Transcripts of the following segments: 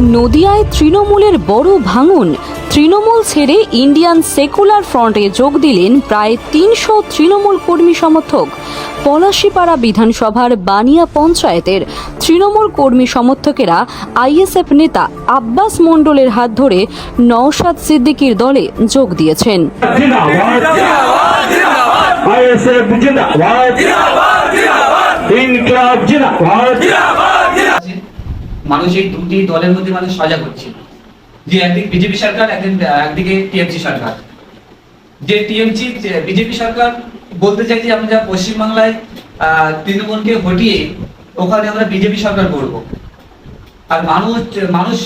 নদিয়ায় তৃণমূলের বড় ভাঙন। তৃণমূল ছেড়ে ইন্ডিয়ান সেকুলার ফ্রন্টে যোগ দিলেন প্রায় তিনশো তৃণমূল কর্মী সমর্থক। পলাশিপাড়া বিধানসভার বানিয়া পঞ্চায়েতের তৃণমূল কর্মী সমর্থকেরা আইএসএফ নেতা আব্বাস মণ্ডলের হাত ধরে নওশাদ সিদ্দিকির দলে যোগ দিয়েছেন। মানুষ এই দুটি দলের মধ্যে মানুষ সজাগ হচ্ছে। যে একদিকে বিজেপি সরকার, একদিন, একদিকে টিএমসি সরকার। যে টিএমসি, বিজেপি সরকার বলতে চাই যে, আমরা পশ্চিমবাংলায় তৃণমূলকে হটিয়ে ওখানে আমরা বিজেপি সরকার করব। আর মানুষ মানুষ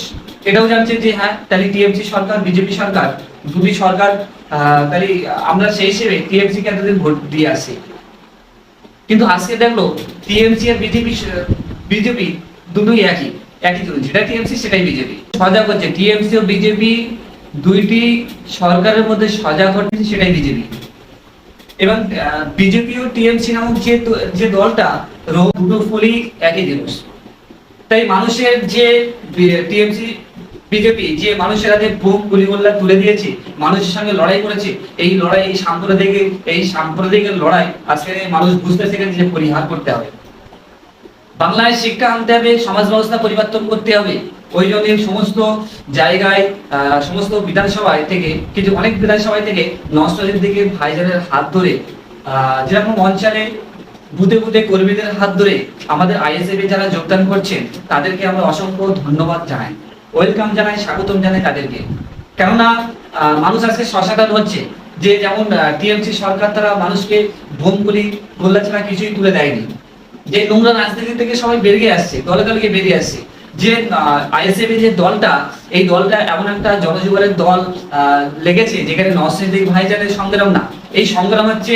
এটাও জানছে যে হ্যাঁ তাহলে টিএমসি সরকার, বিজেপি সরকার, দুটি সরকার তাহলে আমরা সেই হিসেবে টিএমসি কে এতদিন ভোট দিয়ে আসি। কিন্তু আজকে দেখল, টিএমসি আর বিজেপি বিজেপি দুটোই একই। একই যেটা টিএমসি, সেটাই বিজেপি। সজাগ হচ্ছে। টিএমসি ও বিজেপি দুইটি সরকারের মধ্যে সজাগ হচ্ছে, সেটাই বিজেপি। এবং বিজেপি ও টিএমসি নামক যে যে দলটা দুটো ফুলই একই জিনিস। তাই মানুষের যে টিএমসি, বিজেপি, যে মানুষের হাতে বুক গুলিগোল্লা তুলে দিয়েছে, মানুষের সঙ্গে লড়াই করেছে, এই লড়াই, এই সাম্প্রদায়িক এই সাম্প্রদায়িক লড়াই, আজকে মানুষ বুঝতে শিখেছে যে পরিহার করতে হবে। বাংলায় শিক্ষা আনতে হবে, সমাজ ব্যবস্থা পরিবর্তন করতে হবে। ওই জন্য সমস্ত জায়গায় সমস্ত বিধানসভায় থেকে, কিছু অনেক বিধানসভায় থেকে নষ্টদের দিকে ভাইজানের হাত ধরে যেরকম অঞ্চলে বুথে বুথে কর্মীদের হাত ধরে আমাদের আইএসএফ এ যারা যোগদান করছেন, তাদেরকে আমরা অসংখ্য ধন্যবাদ জানাই। ওয়েলকাম জানাই, স্বাগতম জানাই তাদেরকে। কেননা মানুষ আজকে সসাধান হচ্ছে যে যেমন টিএমসি সরকার তারা মানুষকে বোমগুলি গোল্লা ছাড়া কিছুই তুলে দেয়নি। যে নোংরা রাজনীতি থেকে সবাই বেরিয়ে আসছে, দলে দলকে বেরিয়ে আসছে। যে আইএসএফ যে দলটা, এই দলটা এমন একটা জনজীবনের দল লেগেছে যেখানে নসিদ্দিক ভাইজানের সংগ্রাম না। এই সংগ্রাম হচ্ছে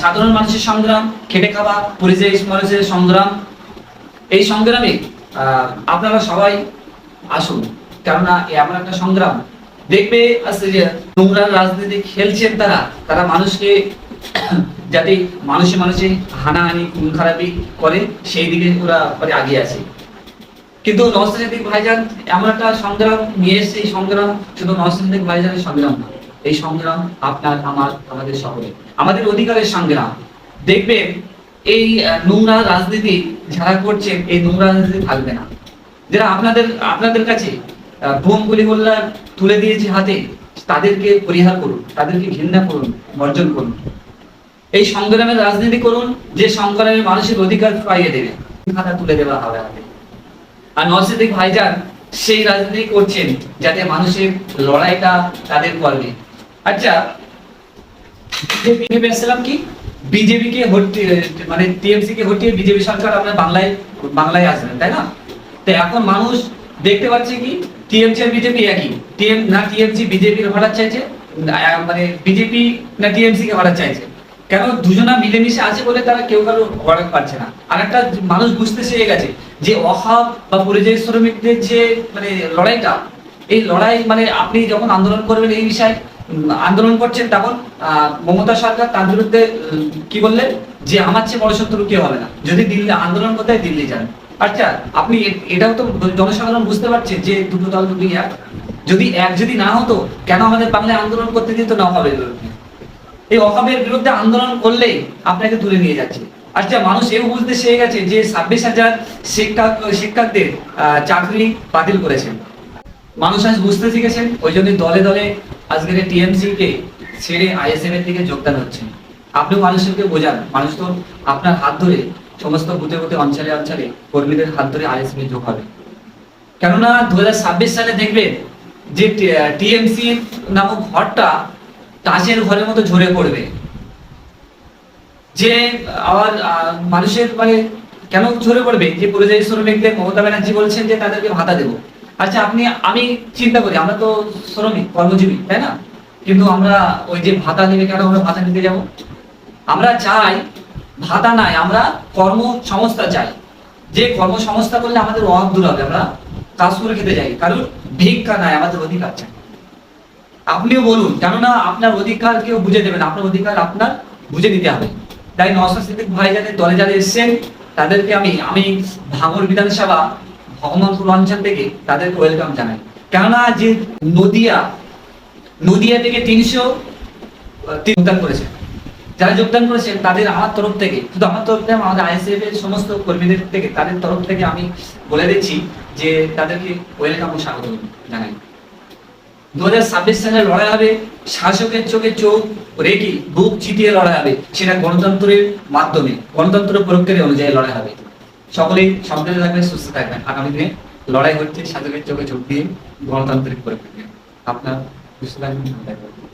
সাধারণ মানুষের সংগ্রাম, খেটে খাওয়া পরিযায়ী মানুষের সংগ্রাম। এই সংগ্রামে আপনারা সবাই আসুন, কেননা এমন একটা সংগ্রাম। দেখবে নোংরা রাজনীতি খেলছেন তারা তারা মানুষকে যাতে মানুষে মানুষে হানাহানি খুন খারাপি করে, সেই দিকে ওরা পরে আগিয়ে আছে। কিন্তু নস্তাজিক ভাইজান এমন একটা সংগ্রাম নিয়ে এসছে, এই সংগ্রাম শুধু নস্তাজিক ভাইজানের সংগ্রাম না, এই সংগ্রাম আপনার, আমার, আমাদের সকলে আমাদের অধিকারের সংগ্রাম। দেখবেন, এই নোংরা রাজনীতি যারা করছেন এই নোংরা রাজনীতি থাকবে না। যারা আপনাদের আপনাদের কাছে বোম গুলি তুলে দিয়েছে হাতে, তাদেরকে পরিহার করুন, তাদেরকে ঘৃণা করুন, বর্জন করুন। এই সংগ্রামের রাজনীতি করুন, যে সংগ্রামে মানুষের অধিকার পাইয়ে দেবে, খাতা তুলে দেওয়া হবে হাতে আর নসিদ্দিক ভাইজান সেই রাজনীতি করছেন যাতে মানুষের লড়াইটা তাদের করবে। আচ্ছা বিজেপি কি? বিজেপি কে হটিয়ে মানে টিএমসি কে হটিয়ে বিজেপি সরকার আপনার বাংলায় বাংলায় আসবেন তাই না? তো এখন মানুষ দেখতে পাচ্ছে কি? টিএমসি আর বিজেপি একই। টিএম, না টিএমসি, বিজেপির হঠাৎ চাইছে মানে বিজেপি না টিএমসি কে হঠাৎ চাইছে। কেন দুজনা মিলেমিশে আছে বলে তারা কেউ কারও হঠাৎ পারছে না? আর একটা মানুষ বুঝতে শিখে গেছে যে অভাব বা পরিযায়ী শ্রমিকদের যে মানে লড়াইটা, এই লড়াই মানে আপনি যখন আন্দোলন করবেন এই বিষয়ে আন্দোলন করছেন তখন মমতা সরকার তার বিরুদ্ধে কি বললেন? যে আমার চেয়ে বড় শত্রু কেউ হবে না। যদি দিল্লি আন্দোলন করতে দিল্লি যান। আচ্ছা আপনি এটাও তো জনসাধারণ বুঝতে পারছে যে দুটো দল দুটি এক। যদি এক যদি না হতো, কেন আমাদের বাংলায় আন্দোলন করতে দিত না হবে? এই অভাবের বিরুদ্ধে আন্দোলন করলেই আপনাকে তুলে নিয়ে যাচ্ছে। আচ্ছা মানুষ এও বুঝতে শিখে গেছে যে ছাব্বিশ হাজার শিক্ষক শিক্ষকদের চাকরি বাতিল করেছেন। মানুষ আজ বুঝতে শিখেছেন, ওই জন্য দলে দলে আজকের টিএমসি কে ছেড়ে আইএসএফ এর দিকে যোগদান হচ্ছে। আপনি মানুষকে বোঝান। মানুষ তো আপনার হাত ধরে সমস্ত বুথে বুথে, অঞ্চলে অঞ্চলে কর্মীদের হাত ধরে আইএসএফ এ যোগ হবে। কেননা দু হাজার ছাব্বিশ সালে দেখবেন যে টিএমসি নামক ঘরটা তাসের ঘরের মতো ঝরে পড়বে। যে, আবার মানুষের মানে কেন ঝরে পড়বে? যে পরিযায়ী শ্রমিকদের মমতা ব্যানার্জি বলছেন যে তাদেরকে ভাতা দেবো। আচ্ছা আপনি, আমি চিন্তা করি, আমরা তো শ্রমিক, কর্মজীবী, তাই না? কিন্তু আমরা ওই যে ভাতা নেবে কেন আমরা ভাতা নিতে যাব? আমরা চাই ভাতা নাই, আমরা কর্মসংস্থা চাই। যে কর্মসংস্থা করলে আমাদের অভাব দূর হবে, আমরা কাজ করে খেতে যাই। কারণ ভিক্ষা নাই, আমাদের অধিকার চাই। আপনিও বলুন, কেননা আপনার অধিকার কেউ বুঝে দেবেন আপনার অধিকার আপনার বুঝে নিতে হবে। তাই নওশাদ ভাই যাদের দলে যারা এসছেন, তাদেরকে আমি আমি ভাঙর বিধানসভা হনুমানপুর অঞ্চল থেকে তাদেরকে ওয়েলকাম জানাই। কেননা যে নদিয়া নদিয়া থেকে তিনশো যোগদান করেছে। যারা যোগদান করেছেন তাদের আমার তরফ থেকে, শুধু আমার তরফ থেকে, আমাদের আইএসএফ এর সমস্ত কর্মীদের থেকে, তাদের তরফ থেকে আমি বলে দিচ্ছি যে তাদেরকে ওয়েলকাম ও স্বাগত জানাই। দু হাজার ছাব্বিশ সালে লড়াই হবে, শাসকের চোখে চোখ রেখে বুক চিতিয়ে লড়াই হবে, সেটা গণতন্ত্রের মাধ্যমে, গণতন্ত্র প্রক্রিয়া অনুযায়ী লড়াই হবে। সকলেই সাবধানে থাকবেন, সুস্থ থাকবেন। আগামী দিনে লড়াই হচ্ছে শাসকের চোখে চোখ দিয়ে গণতান্ত্রিক প্রক্রিয়া। আপনার সুস্থ থাকবেন।